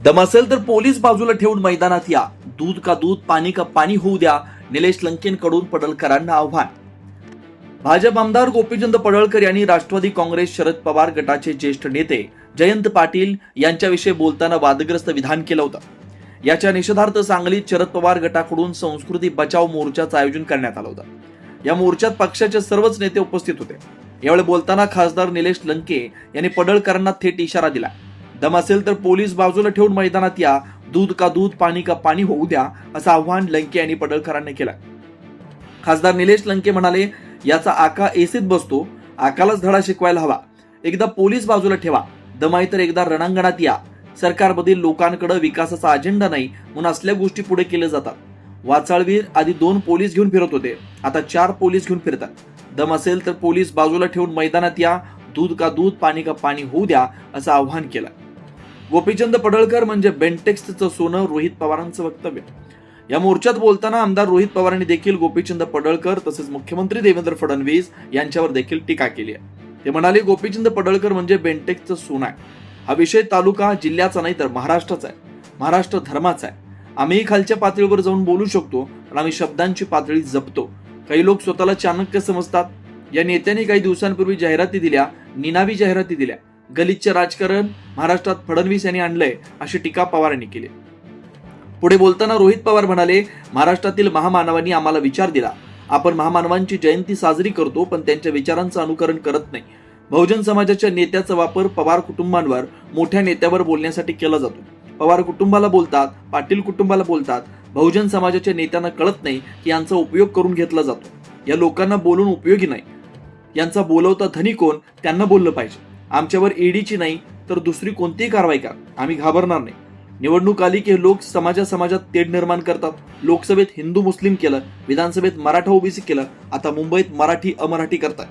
दम असेल तर पोलीस बाजूला ठेवून मैदानात या. दूध का दूध पाणी का पाणी होऊ द्या निलेश लंकेंकडून पडळकरांना आव्हान. भाजप आमदार गोपीचंद पडळकर यांनी राष्ट्रवादी काँग्रेस शरद पवार गटाचे ज्येष्ठ नेते जयंत पाटील यांच्याविषयी बोलताना वादग्रस्त विधान केलं होतं. याच्या निषेधार्थ सांगलीत शरद पवार गटाकडून संस्कृती बचाव मोर्चाचं आयोजन करण्यात आलं होतं. या मोर्चात पक्षाचे सर्वच नेते उपस्थित होते. यावेळी बोलताना खासदार निलेश लंके यांनी पडळकरांना थेट इशारा दिला. दम असेल तर पोलीस बाजूला ठेवून मैदानात या. दूध का दूध पाणी का पाणी होऊ द्या असं आव्हान लंके यांनी पडळकरांनी केलं खासदार निलेश लंके म्हणाले याचा आका एसीत बसतो. आकालाच धडा शिकवायला हवा. एकदा पोलीस बाजूला ठेवा. दमाई तर एकदा रणांगणात या. सरकारमधील लोकांकडे विकासाचा अजेंडा नाही म्हणून असल्या गोष्टी पुढे केल्या जातात. वाचाळवीर आधी दोन पोलीस घेऊन फिरत होते. आता चार पोलीस घेऊन फिरतात. दम असेल तर पोलीस बाजूला ठेवून मैदानात या. दूध का दूध पाणी का पाणी होऊ द्या असं आव्हान केलं गोपीचंद पडळकर म्हणजे बेंटेक्सचं सोनं रोहित पवारांचं वक्तव्य. या मोर्चात बोलताना आमदार रोहित पवारांनी देखील गोपीचंद पडळकर तसेच मुख्यमंत्री देवेंद्र फडणवीस यांच्यावर देखील टीका केली आहे. ते म्हणाले गोपीचंद पडळकर म्हणजे बेंटेक्सचं सोनं आहे. हा विषय तालुका जिल्ह्याचा नाही तर महाराष्ट्राचा आहे. महाराष्ट्र धर्माचा आहे. आम्ही खालच्या पातळीवर जाऊन बोलू शकतो पण आम्ही शब्दांची पातळी जपतो. काही लोक स्वतःला चाणक्य समजतात. या नेत्यांनी काही दिवसांपूर्वी जाहिराती दिल्या निनावी जाहिराती दिल्या. गलिच्छ राजकारण महाराष्ट्रात फडणवीस यांनी आणलंय अशी टीका पवार यांनी केली. पुढे बोलताना रोहित पवार म्हणाले महाराष्ट्रातील महामानवांनी आम्हाला विचार दिला. आपण महामानवांची जयंती साजरी करतो पण त्यांच्या विचारांचं अनुकरण करत नाही. बहुजन समाजाच्या नेत्याचा वापर पवार कुटुंबांवर मोठ्या नेत्यावर बोलण्यासाठी केला जातो. पवार कुटुंबाला बोलतात पाटील कुटुंबाला बोलतात. बहुजन समाजाच्या नेत्यांना कळत नाही की यांचा उपयोग करून घेतला जातो. या लोकांना बोलून उपयोगी नाही. यांचा बोलवता धनी कोण? त्यांना बोललं पाहिजे. आमच्यावर ईडीची नाही तर दुसरी कोणतीही कारवाई करा. आम्ही घाबरणार नाही. निवडणूक आली की हे लोक समाजा समाजात तेढ निर्माण करतात. लोकसभेत हिंदू मुस्लिम केलं विधानसभेत मराठा ओबीसी केलं आता मुंबईत मराठी अमराठी करतात